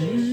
Jesus.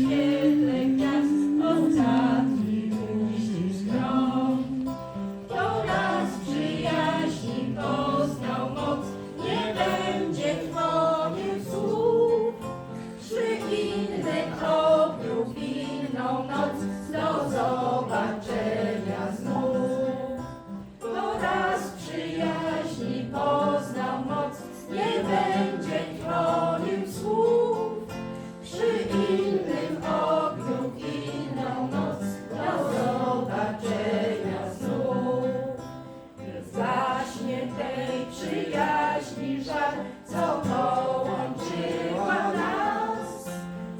krzyża, co połączyła nas.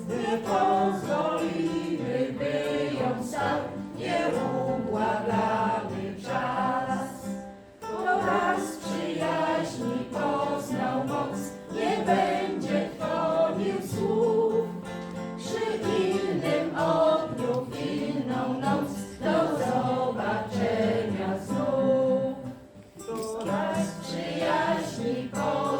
Nie pozwolimy, by ją stał nieubłagany czas. Bo nas przyjaźni poznał moc, nie będzie trwonił słów. Przy innym ogniu, inną noc, do zobaczenia znów. Bo nas przyjaźni He goes.